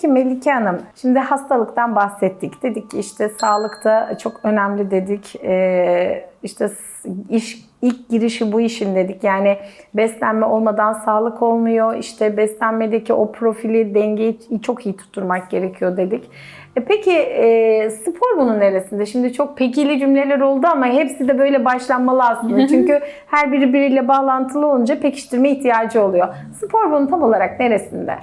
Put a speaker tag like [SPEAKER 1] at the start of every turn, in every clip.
[SPEAKER 1] Peki Melike Hanım, şimdi hastalıktan bahsettik. Dedik ki işte sağlıkta çok önemli dedik. Ee, işte iş ilk girişi bu işin dedik. Yani beslenme olmadan sağlık olmuyor. İşte beslenmedeki o profili, dengeyi çok iyi tutturmak gerekiyor dedik. E peki e, spor bunun neresinde? Şimdi çok pekili cümleler oldu ama hepsi de böyle başlanmalı aslında. Çünkü her biri biriyle bağlantılı olunca pekiştirme ihtiyacı oluyor. Spor bunun tam olarak neresinde?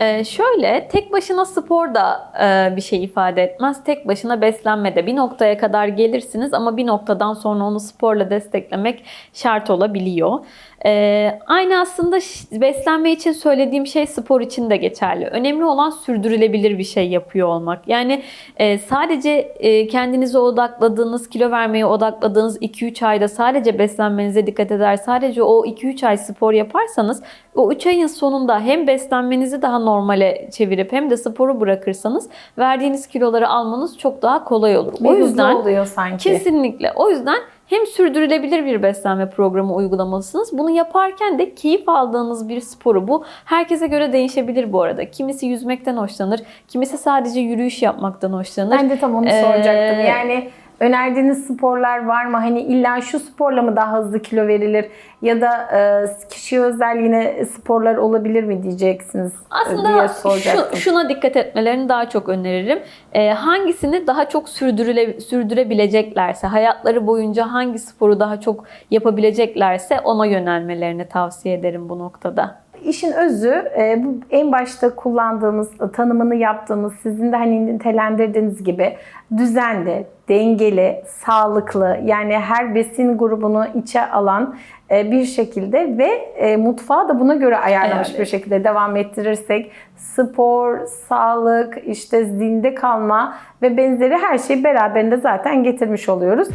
[SPEAKER 2] Ee, şöyle tek başına spor da e, bir şey ifade etmez. Tek başına beslenme de bir noktaya kadar gelirsiniz ama bir noktadan sonra onu sporla desteklemek şart olabiliyor. Ee, aynı aslında beslenme için söylediğim şey spor için de geçerli. Önemli olan sürdürülebilir bir şey yapıyor olmak. Yani e, sadece e, kendinize odakladığınız, kilo vermeye odakladığınız 2-3 ayda sadece beslenmenize dikkat eder, sadece o 2-3 ay spor yaparsanız o 3 ayın sonunda hem beslenmenizi daha normale çevirip hem de sporu bırakırsanız verdiğiniz kiloları almanız çok daha kolay olur. O yüzden
[SPEAKER 1] oluyor sanki.
[SPEAKER 2] Kesinlikle. O yüzden hem sürdürülebilir bir beslenme programı uygulamalısınız. Bunu yaparken de keyif aldığınız bir sporu bu. Herkese göre değişebilir bu arada. Kimisi yüzmekten hoşlanır, kimisi sadece yürüyüş yapmaktan hoşlanır.
[SPEAKER 1] Ben de tam onu
[SPEAKER 2] Ee,
[SPEAKER 1] soracaktım. Yani önerdiğiniz sporlar var mı? Hani illa şu sporla mı daha hızlı kilo verilir? Ya da e, kişiye özel yine sporlar olabilir mi diyeceksiniz e, diye
[SPEAKER 2] Aslında
[SPEAKER 1] soracaktım.
[SPEAKER 2] şu, şuna dikkat etmelerini daha çok öneririm. Ee, hangisini daha çok sürdürüle, sürdürebileceklerse, hayatları boyunca hangi sporu daha çok yapabileceklerse ona yönelmelerini tavsiye ederim bu noktada.
[SPEAKER 1] İşin özü e, bu en başta kullandığımız, tanımını yaptığımız, sizin de hani nitelendirdiğiniz gibi düzenli, dengeli, sağlıklı yani her besin grubunu içe alan e, bir şekilde ve e, mutfağı da buna göre ayarlamış
[SPEAKER 2] Evet.
[SPEAKER 1] bir şekilde devam ettirirsek spor, sağlık, işte zinde kalma ve benzeri her şeyi beraberinde zaten getirmiş oluyoruz.